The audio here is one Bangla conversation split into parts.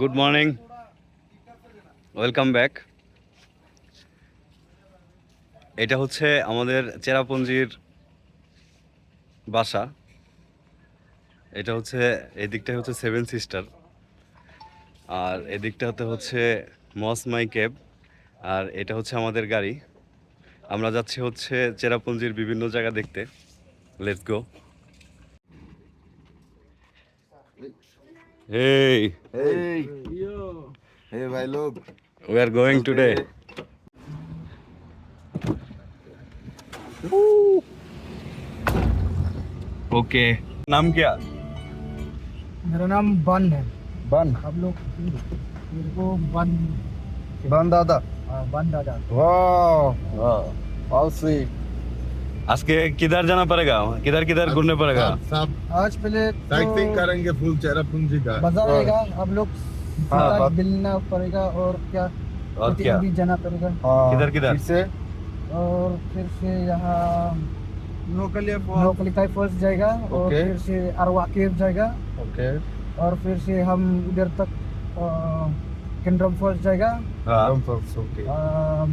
গুড মর্নিং ওয়েলকাম ব্যাক এটা হচ্ছে আমাদের চেরাপুঞ্জির বাসা। এটা হচ্ছে এই দিকটা হচ্ছে সেভেন সিস্টার আর এদিকটাতে হচ্ছে মস মাই ক্যাব আর এটা হচ্ছে আমাদের গাড়ি। আমরা যাচ্ছি হচ্ছে চেরাপুঞ্জির বিভিন্ন জায়গা দেখতে। Let's go Hey, Hey, hey. भाई लोग we are going today. Okay नाम क्या मेरा नाम बन है। बन? आप लोग मेरे को बन बन दादा? हाँ, बन दादा। वाह। वाह स्वीट आज के किधर जाना पड़ेगा? किधर किधर घूमने पड़ेगा? आज पहले तो करेंगे फुल चेरापूंजी का बाज़ार आएगा आप लोग हाँ, मिलना पड़ेगा और क्या? और क्या? भी जाना पड़ेगा। हाँ, किधर- किधर? फिर से? और फिर से यहाँ फॉल्स। जाएगा और। फिर से अरवा केव जाएगा। ओके। और फिर से हम उधर तक किंड्रम फॉल्स जाएगा। हाँ।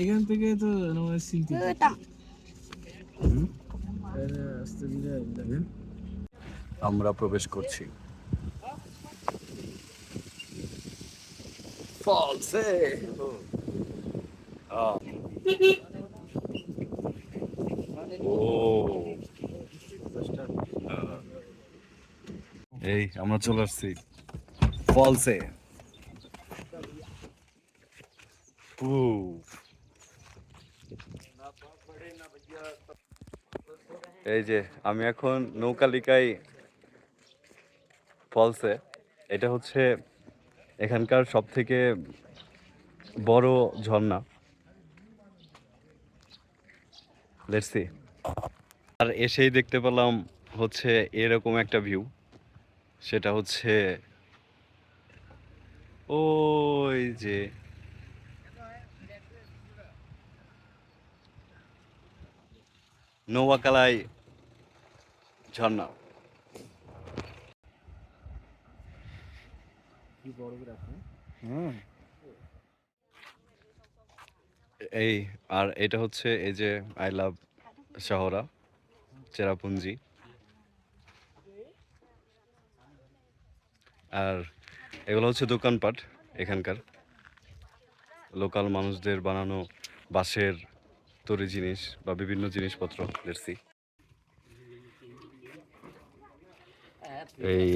এখান থেকে তো আমাদের সিটি আমরা প্রবেশ করছি। ফলসে। এই আমরা চলে আসছি। ফলসে। এই যে, আমি এখন নৌকালিকায় ফলসে এটা হচ্ছে এখানকার সব থেকে বড় ঝর্ণা। লেটসি আর এসেই দেখতে পেলাম হচ্ছে এরকম একটা ভিউ সেটা হচ্ছে ওই যে নৌয়াকালাই ঝর্ণা। এই আর এটা হচ্ছে এই যে আই লাভ শহরা চেরাপুঞ্জি। আর এগুলো হচ্ছে দোকানপাট এখানকার। লোকাল মানুষদের বানানো বাঁশের তরি জিনিস বা বিভিন্ন জিনিসপত্র দেখছি এই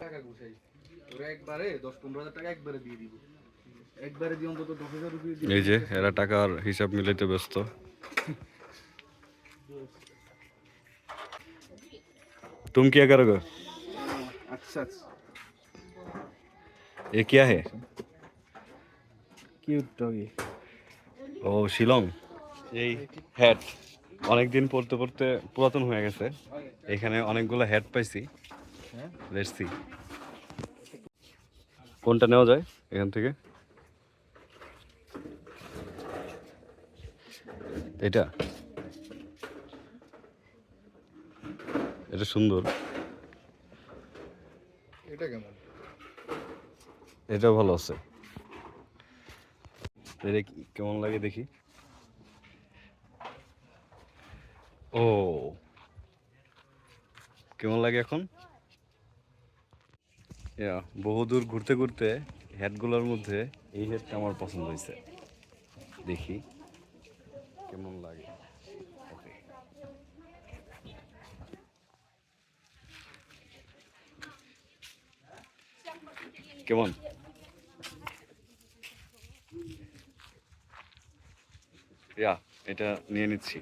টাকা একবারে দশ পনেরো হাজার টাকা একবারে দিয়ে দিব একবারে দিয়ে এই যে এরা টাকার হিসাব মিলাইতে ব্যস্ত তুমি কি এগারো আচ্ছা আচ্ছা ये क्या है কিউট ডগি ও শিলং এই হ্যাট অনেক দিন পড়তে পড়তে পুরাতন হয়ে গেছে এখানে অনেকগুলো হ্যাট পাইছি লেটস সি কোনটা নেওয়া যায় এখান থেকে এটা এটা সুন্দর এটা কেমন এটা ভালো আছে। কেমন লাগে দেখি? ও, কেমন লাগে এখন? বহুদূর ঘুরতে ঘুরতে হেডগুলোর মধ্যে এই হেডটা আমার পছন্দ হয়েছে। দেখি, কেমন লাগে। ওকে। কেমন? এটা নিয়ে নিচ্ছি।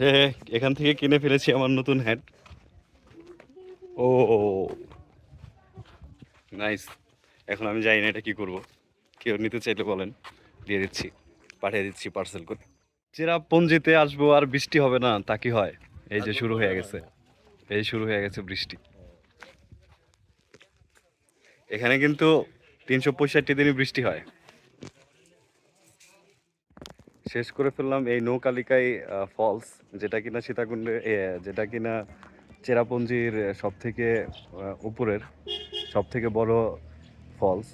হ্যাঁ এখান থেকে কিনে ফেলেছি আমার নতুন হ্যাট ও নাইস এখন আমি জানি না এটা কি করব। কেউ নিতে চাইলে বলেন। দিয়ে দিচ্ছি পাঠিয়ে দিচ্ছি পার্সেল করে চেরাপঞ্জিতে আসব আর বৃষ্টি হবে না তা কি হয়? এই যে শুরু হয়ে গেছে। এই শুরু হয়ে গেছে বৃষ্টি। এখানে কিন্তু তিনশো পঁয়ষট্টি দিনই বৃষ্টি হয়। শেষ করে ফেললাম এই নৌকালিকাই ফলস যেটা কিনা সীতাকুণ্ডে যেটা কিনা চেরাপুঞ্জির সব থেকে উপরের সব থেকে বড় ফলস